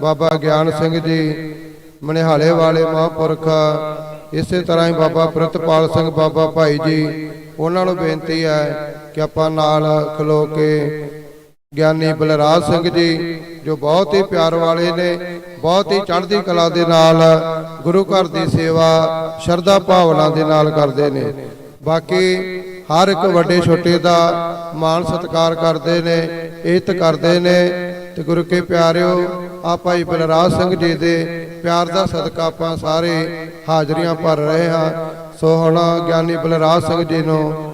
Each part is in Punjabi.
ਬਾਬਾ ਗਿਆਨ ਸਿੰਘ ਜੀ, ਮਨਿਹਾਲੇ ਵਾਲੇ ਮਹਾਂਪੁਰਖ, ਇਸੇ ਤਰ੍ਹਾਂ ਹੀ ਬਾਬਾ ਪ੍ਰਤਪਾਲ ਸਿੰਘ ਬਾਬਾ ਭਾਈ ਜੀ, ਉਹਨਾਂ ਨੂੰ ਬੇਨਤੀ ਹੈ ਕਿ ਆਪਾਂ ਨਾਲ ਖਲੋ ਕੇ ਗਿਆਨੀ ਬਲਰਾਜ ਸਿੰਘ ਜੀ, ਜੋ ਬਹੁਤ ਹੀ ਪਿਆਰ ਵਾਲੇ ਨੇ, ਬਹੁਤ ਹੀ ਚੜ੍ਹਦੀ ਕਲਾ ਦੇ ਨਾਲ, ਗੁਰੂ ਘਰ ਦੀ ਸੇਵਾ, ਸ਼ਰਧਾ ਭਾਵਨਾ ਦੇ ਨਾਲ ਕਰਦੇ ਨੇ। ਬਾਕੀ ਹਰ ਇੱਕ ਵੱਡੇ ਛੋਟੇ ਦਾ ਮਾਣ ਸਤਿਕਾਰ ਕਰਦੇ ਨੇ, ਇੱਜ਼ਤ ਕਰਦੇ ਨੇ ਤੇ ਗੁਰੂ ਕੇ ਪਿਆਰਿਓ ਆ ਭਾਈ ਬਲਰਾਜ ਸਿੰਘ ਜੀ ਦੇ ਪਿਆਰ ਦਾ ਸਦਕਾ ਆਪਾਂ ਸਾਰੇ ਹਾਜ਼ਰੀਆਂ ਭਰ ਰਹੇ ਹਾਂ। ਸੋ ਹੁਣ ਗਿਆਨੀ ਬਲਰਾਜ ਸਿੰਘ ਜੀ ਨੂੰ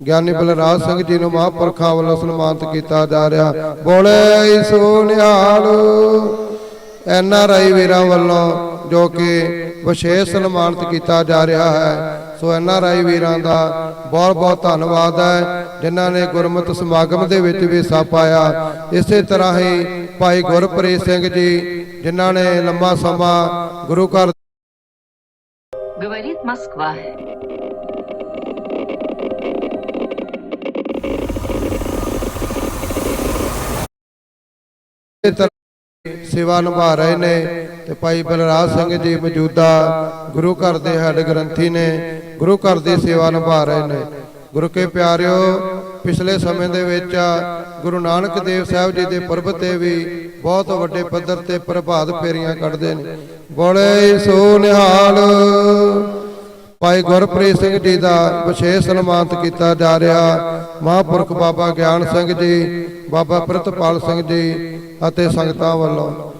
ਗਿਆਨੀ ਬਲਰਾਜ ਸਿੰਘ ਜੀ ਨੂੰ ਮਹਾਂਪੁਰਖਾਂ ਵੱਲੋਂ ਸਨਮਾਨਿਤ ਕੀਤਾ ਜਾ ਰਿਹਾ। ਬੋਲੇ ਸੋ ਨਿਹਾਲ, ਐਨ ਆਰ ਆਈ ਵੀਰਾਂ ਵੱਲੋਂ ਜੋ ਕਿ ਵਿਸ਼ੇਸ਼ ਸਨਮਾਨਿਤ ਕੀਤਾ ਜਾ ਰਿਹਾ ਹੈ ਸੋ ਐਨ ਆਰ ਆਈ ਵੀਰਾਂ ਦਾ ਬਹੁਤ ਬਹੁਤ ਧੰਨਵਾਦ ਹੈ ਜਿਨ੍ਹਾਂ ਨੇ ਗੁਰਮਤਿ ਸਮਾਗਮ ਦੇ ਵਿੱਚ ਵੀ ਹਿੱਸਾ ਪਾਇਆ ਇਸੇ ਤਰ੍ਹਾਂ ਹੀ ਭਾਈ ਗੁਰਪ੍ਰੀਤ ਸਿੰਘ ਜੀ ਜਿਨ੍ਹਾਂ ਨੇ ਲੰਮਾ ਸਮਾਂ ਗੁਰੂ ਘਰ Говорит Москва. ਇਸੇ ਤਰ੍ਹਾਂ ਸੇਵਾ ਨਿਭਾ ਰਹੇ ਨੇ ਤੇ ਭਾਈ ਬਲਰਾਜ ਸਿੰਘ ਜੀ ਮੌਜੂਦਾ ਗੁਰੂ ਘਰ ਦੇ ਹੈੱਡ ਗ੍ਰੰਥੀ ਨੇ, ਗੁਰੂ ਘਰ ਦੀ ਸੇਵਾ ਨਿਭਾ ਰਹੇ ਨੇ। ਗੁਰੂ ਕੇ ਪਿਆਰਿਓ, ਪਿਛਲੇ ਸਮੇਂ ਦੇ ਵਿੱਚ ਗੁਰੂ ਨਾਨਕ ਦੇਵ ਸਾਹਿਬ ਜੀ ਦੇ ਪਰਬ ਤੇ ਵੀ ਬਹੁਤ ਵੱਡੇ ਪੱਧਰ ਤੇ ਪ੍ਰਭਾਤ ਫੇਰੀਆਂ ਕੱਢਦੇ ਨੇ। ਬੋਲੇ ਸੋ ਨਿਹਾਲ। ਭਾਈ ਗੁਰਪ੍ਰੀਤ ਸਿੰਘ ਜੀ ਦਾ ਵਿਸ਼ੇਸ਼ ਸਨਮਾਨਿਤ ਕੀਤਾ ਜਾ ਰਿਹਾ। ਮਹਾਂਪੁਰਖ ਬਾਬਾ ਗਿਆਨ ਸਿੰਘ ਜੀ, ਬਾਬਾ ਪ੍ਰਿਤਪਾਲ ਸਿੰਘ ਜੀ ਅਤੇ ਸੰਗਤਾਂ ਵੱਲੋਂ।